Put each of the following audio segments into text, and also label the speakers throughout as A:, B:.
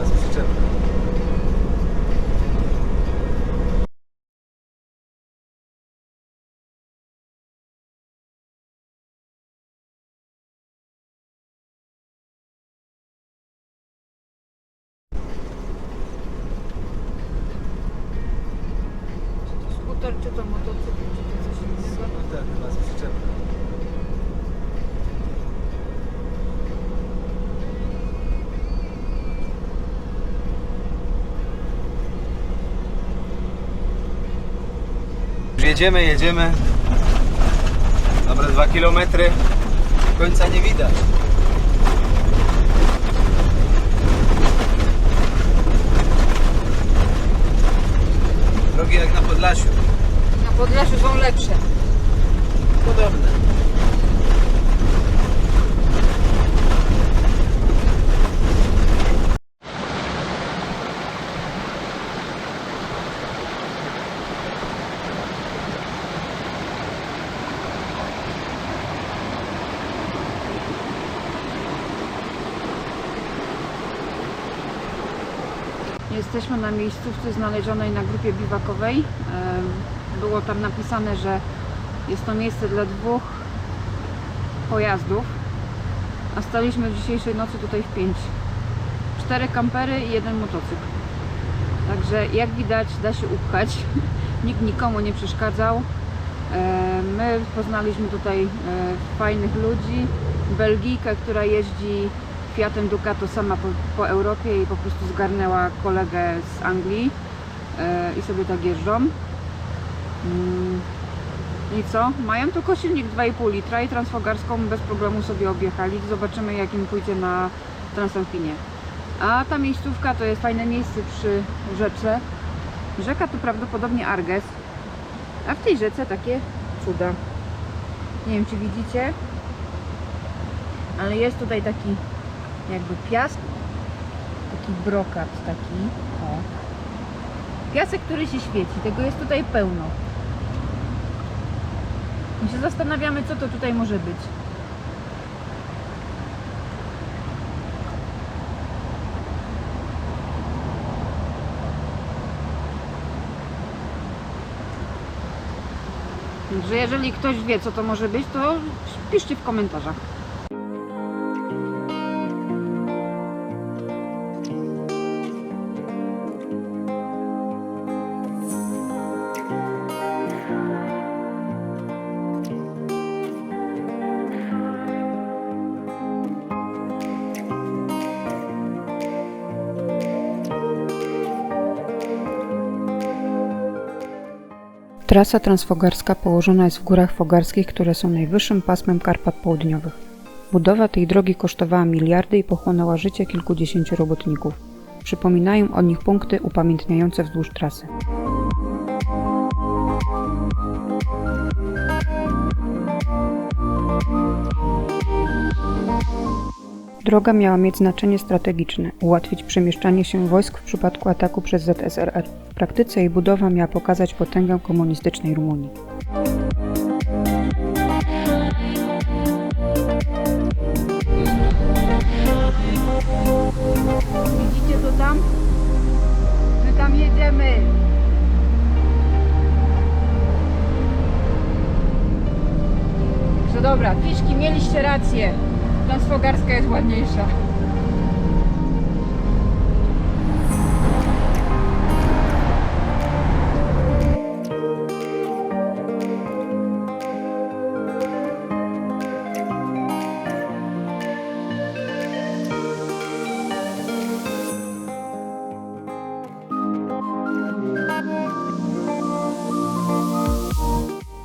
A: bez przyczyny. Skuter, czy to motocykl, czy to coś innego?
B: Tak, skuter bez przyczepy. Jedziemy, jedziemy. Dobra, dwa kilometry. Końca nie widać. Drogi jak na Podlasiu.
A: Na Podlasiu są lepsze. Jesteśmy na miejscówce znalezionej na grupie biwakowej. Em, Było tam napisane, że jest to miejsce dla dwóch pojazdów, a staliśmy w dzisiejszej nocy tutaj w pięć. Cztery kampery i jeden motocykl. Także jak widać da się upchać. Nikt nikomu nie przeszkadzał. E, My poznaliśmy tutaj e, fajnych ludzi. Belgijkę, która jeździ Fiatem Ducato sama po, po Europie i po prostu zgarnęła kolegę z Anglii e, i sobie tak jeżdżą. Mm, I co? Mają tylko silnik 2,5 litra i transfogarską bez problemu sobie objechali. Zobaczymy jak im pójdzie na Transalpinie. A ta miejscówka to jest fajne miejsce przy rzece. Rzeka to prawdopodobnie Arges. A w tej rzece takie cuda. Nie wiem czy widzicie, ale jest tutaj taki jakby piasek, taki brokat taki, o. Piasek, który się świeci, tego jest tutaj pełno. I się zastanawiamy, co to tutaj może być. Także jeżeli ktoś wie, co to może być, to piszcie w komentarzach.
C: Trasa transfogarska położona jest w górach fogarskich, które są najwyższym pasmem Karpat Południowych. Budowa tej drogi kosztowała miliardy i pochłonęła życie kilkudziesięciu robotników. Przypominają o nich punkty upamiętniające wzdłuż trasy. Droga miała mieć znaczenie strategiczne, ułatwić przemieszczanie się wojsk w przypadku ataku przez ZSRR. W praktyce jej budowa miała pokazać potęgę komunistycznej Rumunii.
A: Widzicie to tam? My tam jedziemy. Także dobra, fiszki, mieliście rację. Transfogarska jest ładniejsza.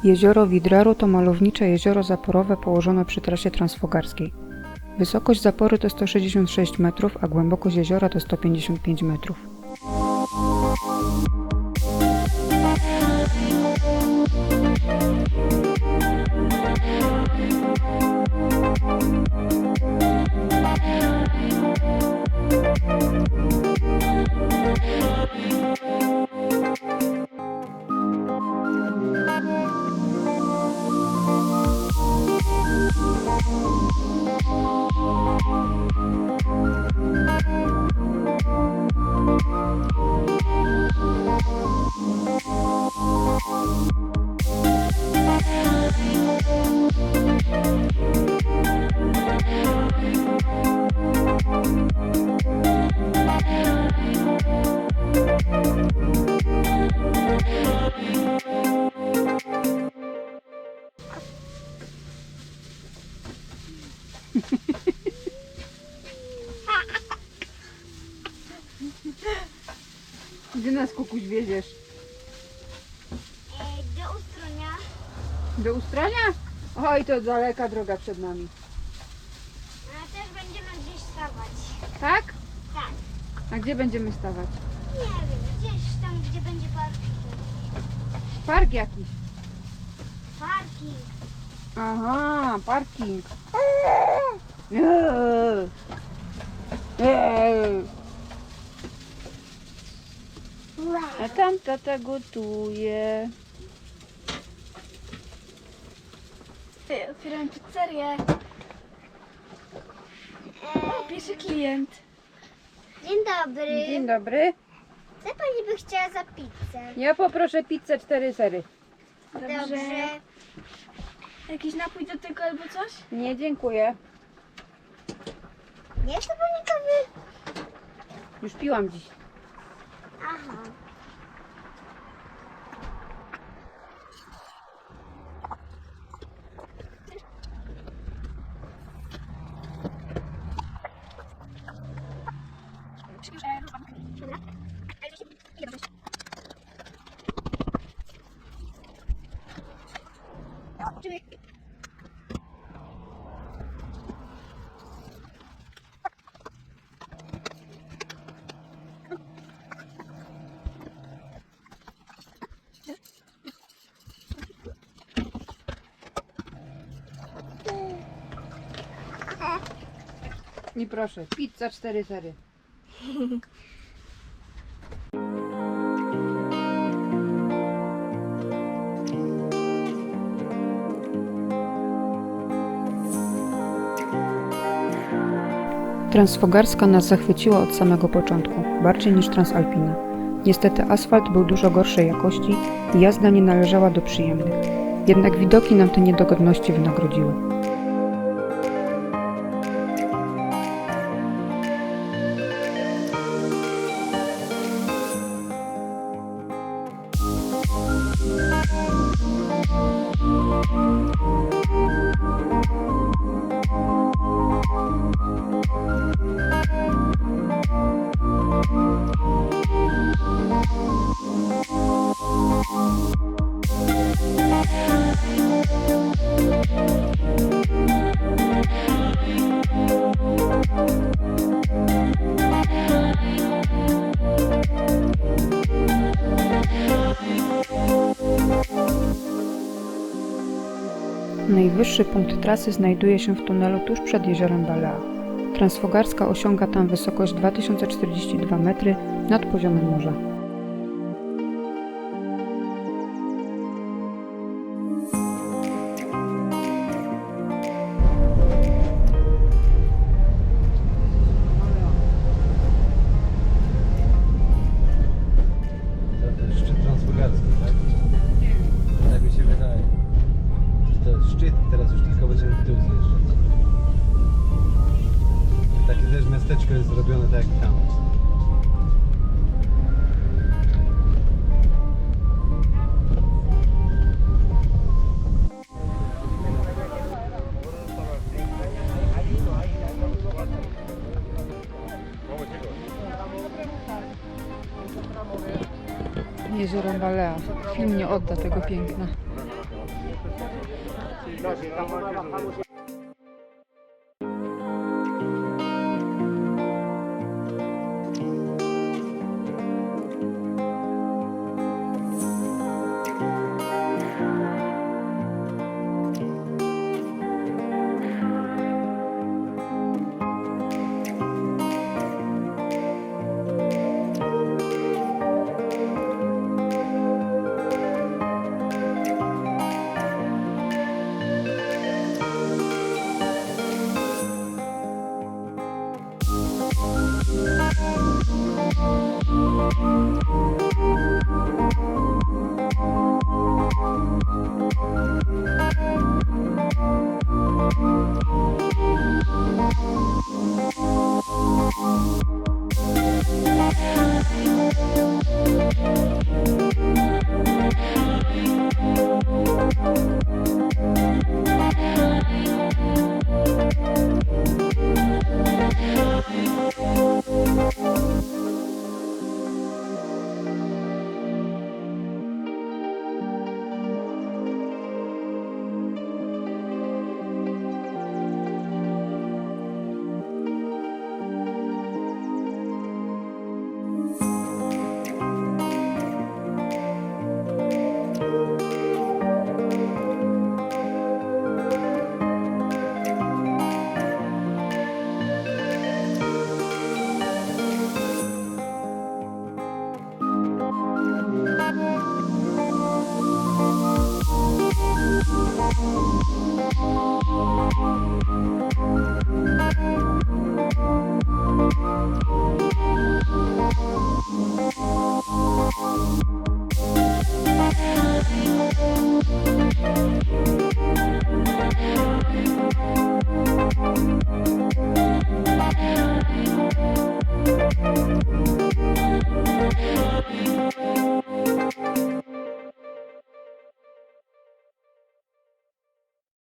C: Jezioro Widraru to malownicze jezioro zaporowe położone przy trasie transfogarskiej. Wysokość zapory to 166 metrów, a głębokość jeziora to 155 metrów.
A: Thank kukuś wieziesz?
D: E, do Ustronia.
A: Do Ustronia? Oj, to daleka droga przed nami.
D: A też będziemy gdzieś stawać.
A: Tak?
D: Tak.
A: A gdzie będziemy stawać?
D: Nie wiem, gdzieś tam, gdzie będzie parking.
A: Park jakiś.
D: Parking.
A: Aha, parking. Eee. Eee. A tam tata gotuje.
D: Otwieram pizzerię. O, pierwszy klient. Dzień dobry.
A: Dzień dobry.
D: Co pani by chciała za pizzę?
A: Ja poproszę pizzę cztery sery.
D: Dobrze. Jakiś napój do tego albo coś?
A: Nie, dziękuję.
D: Nie chce pani kawy?
A: Już piłam dziś.
D: Aha.
A: I proszę, pizza cztery sery.
C: Transfogarska nas zachwyciła od samego początku, bardziej niż Transalpina. Niestety asfalt był dużo gorszej jakości i jazda nie należała do przyjemnych. Jednak widoki nam te niedogodności wynagrodziły. Najwyższy punkt trasy znajduje się w tunelu tuż przed jeziorem Balea. Transfogarska osiąga tam wysokość 2042 metry nad poziomem morza.
A: Jezioro Balea. Film nie odda tego piękna.